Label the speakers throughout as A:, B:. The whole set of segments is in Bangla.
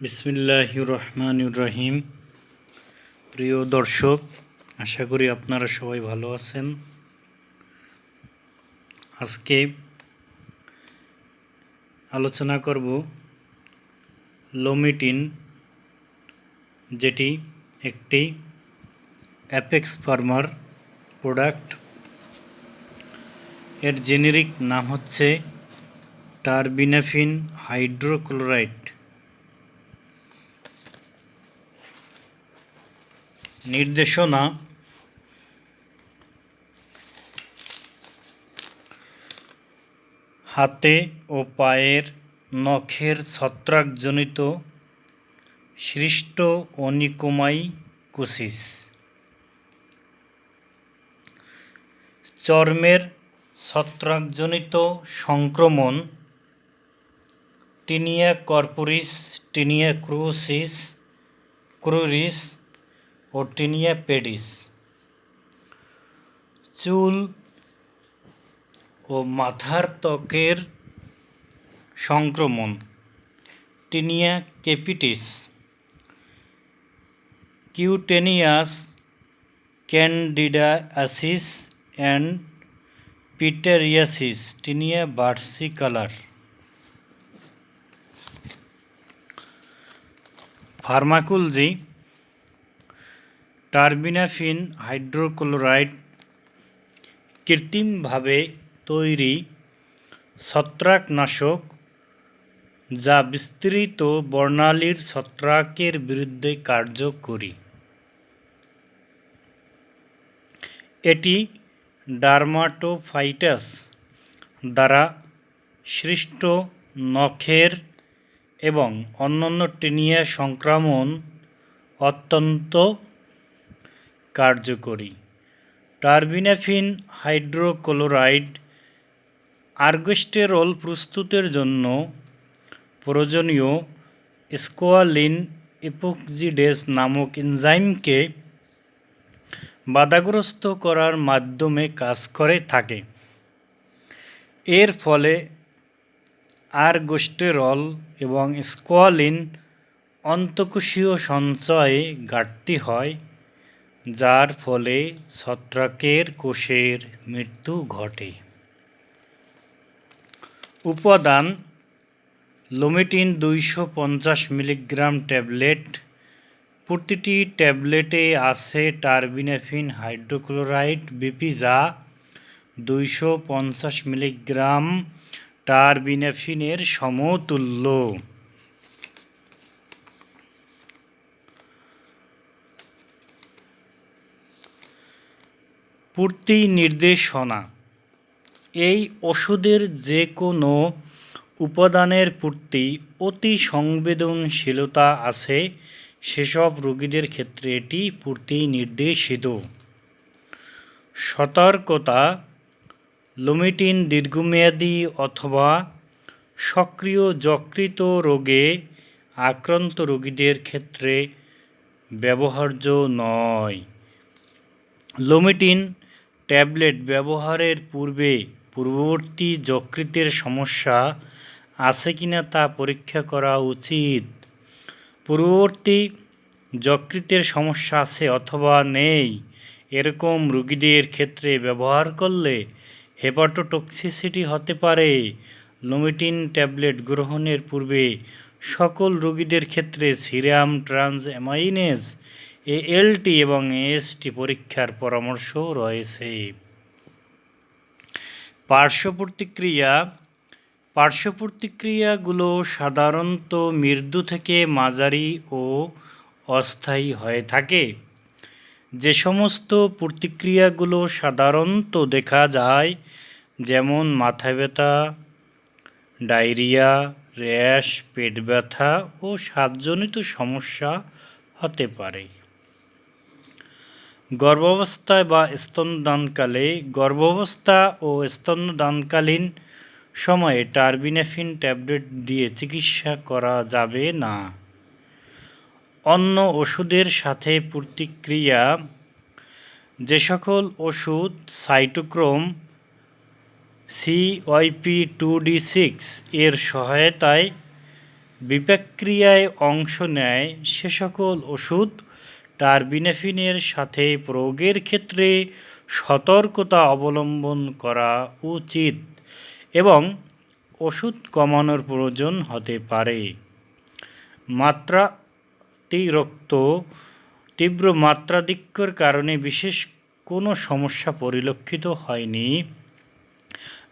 A: বিসমিল্লাহির রহমান রহিম প্রিয় দর্শক, আশা করি আপনারা সবাই ভালো আছেন। আজকে আলোচনা করব লোমিটিন, যেটি একটি অ্যাপেক্স ফার্মার প্রোডাক্ট। এর জেনেরিক নাম হচ্ছে টারবিনাফিন হাইড্রোক্লোরাইড। নির্দেশনা হাতে ও পায়ের নখের ছত্রাকজনিত সৃষ্ট অনিকোমাইকোসিস চর্মের ছত্রাকজনিত সংক্রমণ, tinea corporis, tinea cruris, cruris ও টিনিয়া পেডিস চুল ও মাথার ত্বকের সংক্রমণ tinea capitis cutaneous candidiasis and pityriasis tinea versicolor pharmacology terbinafine hydrochloride কৃত্রিমভাবে তৈরি ছত্রাকনাশক যা বিস্তৃত বর্ণালীর ছত্রাকের বিরুদ্ধে কার্যকরী। এটি ডার্মাটোফাইটাস দ্বারা সৃষ্ট নখের এবং অন্যান্য টেনিয়া সংক্রমণ অত্যন্ত কার্যকরী। টার্বিনাফিন হাইড্রোক্লোরাইড আর্গস্টেরল প্রস্তুতের জন্য প্রয়োজনীয় স্কোয়ালিন এপোক্সিডেস নামক এনজাইমকে বাধাগ্রস্ত করার মাধ্যমে কাজ করে, থাকে। এর ফলে আরগোস্টেরল এবং স্কোয়ালিন অন্তকোষীয় সঞ্চয়ে ঘাটতি হয়। যার ফলে ছত্রাকের কোষের মৃত্যু ঘটে। উপাদান লোমেটিন দুইশো পঞ্চাশ মিলিগ্রাম ট্যাবলেট। প্রতিটি ট্যাবলেটে আছে টার্বিনাফিন, হাইড্রোক্লোরাইড, বিপি যা দুইশো পঞ্চাশ মিলিগ্রাম টার্বিনাফিনের সমতুল্য। পূর্তি নির্দেশনা। এই ওষুধের যে কোনো উপাদানের পূর্তি অতি সংবেদনশীলতা আছে, সেসব রোগীদের ক্ষেত্রে এটি পূর্তি নির্দেশিত। সতর্কতা, লোমিটিন দীর্ঘমেয়াদী অথবা সক্রিয় যকৃত রোগে আক্রান্ত রোগীদের ক্ষেত্রে ব্যবহার্য নয়। লোমিটিন ট্যাবলেট ব্যবহারের পূর্বে পূর্ববর্তী যকৃতের সমস্যা আছে কিনা তা পরীক্ষা করা উচিত। পূর্ববর্তী যকৃতের সমস্যা আছে অথবা নেই, এরকম রোগীদের ক্ষেত্রে ব্যবহার করলে হেপাটোটক্সিসিটি হতে পারে। লোমিটিন ট্যাবলেট গ্রহণের পূর্বে সকল রোগীদের ক্ষেত্রে সিরাম, ট্রান্স, অ্যামাইনেজ এএলটি এবং এএসটি পরীক্ষার পরামর্শ রয়েছে। পার্শ্ব প্রতিক্রিয়া, পার্শ্ব প্রতিক্রিয়াগুলো সাধারণত মৃদু থেকে মাঝারি ও অস্থায়ী হয়ে থাকে। যে সমস্ত প্রতিক্রিয়াগুলো সাধারণত দেখা যায়, যেমন মাথা ব্যথা, ডায়রিয়া, র্যাশ, পেট ব্যথা ও স্বাদজনিত সমস্যা হতে পারে। গর্ভাবস্থায় বা স্তনদানকালে, গর্ভাবস্থা ও স্তনদানকালীন সময়ে টার্বিনাফিন ট্যাবলেট দিয়ে চিকিৎসা করা যাবে না। অন্য ওষুধের সাথে প্রতিক্রিয়া, যে সকল ওষুধ, cytochrome CYP two D six এর সহায়তায় বিপাক্রিয়ায় অংশ নেয়, সে সকল ওষুধ টারবিনেফিনের সাথে প্রয়োগের ক্ষেত্রে সতর্কতা অবলম্বন করা উচিত এবং ওষুধ কমানোর প্রয়োজন হতে পারে। মাত্রাতিরিক্ত, তীব্র মাত্রাধিক্যর কারণে বিশেষ কোনো সমস্যা পরিলক্ষিত হয়নি।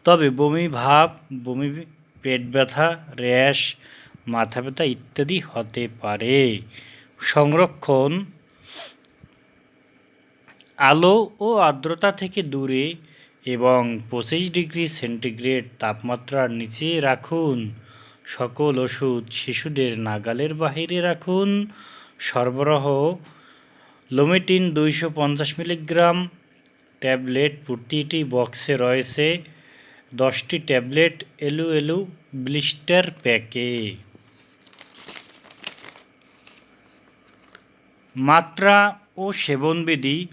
A: তবে বমি ভাব, বমি, পেট ব্যথা, র্যাশ, মাথা ব্যথা ইত্যাদি হতে পারে। সংরক্ষণ আলো ও আর্দ্রতা থেকে দূরে এবং পঁচিশ ডিগ্রি সেন্টিগ্রেড তাপমাত্রার নিচে রাখুন। সকল ওষুধ শিশুদের নাগালের বাহিরে রাখুন। সরবরাহ, লোমেটিন দুইশো পঞ্চাশ মিলিগ্রাম, ট্যাবলেট প্রতিটি বক্সে রয়েছে দশটি ট্যাবলেট এলু এলু ব্লিস্টার প্যাকে। মাত্রা ও সেবনবিধি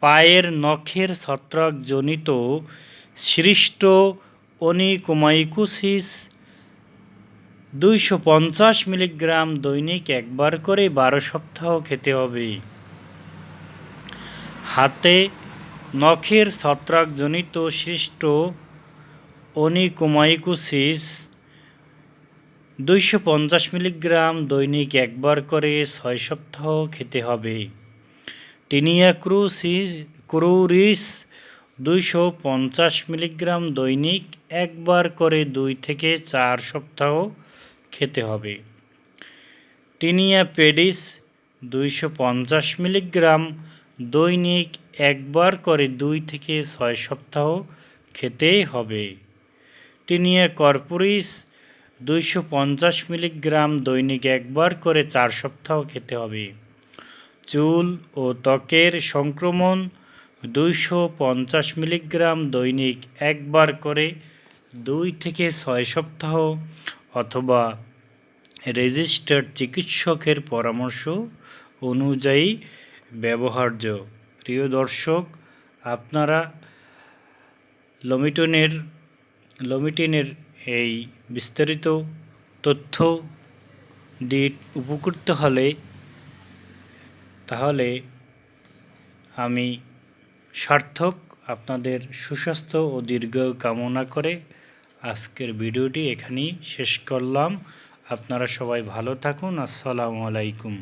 A: পায়ের নখের ছত্রাকজনিত সৃষ্ট অনিকোমাইকোসিস। দুইশো পঞ্চাশ মিলিগ্রাম দৈনিক একবার করে বারো সপ্তাহ খেতে হবে। হাতে নখের ছত্রাকজনিত সৃষ্ট অনিকোমাইকোসিস। দুইশো পঞ্চাশ মিলিগ্রাম দৈনিক একবার করে ছয় সপ্তাহ খেতে হবে। টিনিয়া ক্রুসিস ক্রুরিস দুইশো পঞ্চাশ মিলিগ্রাম দৈনিক একবার করে দুই থেকে চার সপ্তাহ খেতে হবে। টিনিয়া পেডিস দুইশো পঞ্চাশ মিলিগ্রাম দৈনিক একবার করে দুই থেকে ছয় সপ্তাহ খেতেই হবে। টিনিয়া কর্পোরিস দুইশো পঞ্চাশ মিলিগ্রাম দৈনিক একবার করে চার সপ্তাহ খেতে হবে। চুল ও ত্বকের সংক্রমণ দুইশো পঞ্চাশ মিলিগ্রাম দৈনিক একবার করে দুই থেকে ছয় সপ্তাহ অথবা রেজিস্টার্ড চিকিৎসকের পরামর্শ অনুযায়ী ব্যবহার্য। প্রিয় দর্শক, আপনারা লমিটনের, লমিটিনের এই বিস্তারিত তথ্য দিয়ে উপকৃত হলে তাহলে আমি সার্থক আপনাদের সুস্বাস্থ্য ও দীর্ঘ কামনা করে আজকের ভিডিওটি এখানেই শেষ করলাম। আপনারা সবাই ভালো থাকুন। আসসালামু আলাইকুম।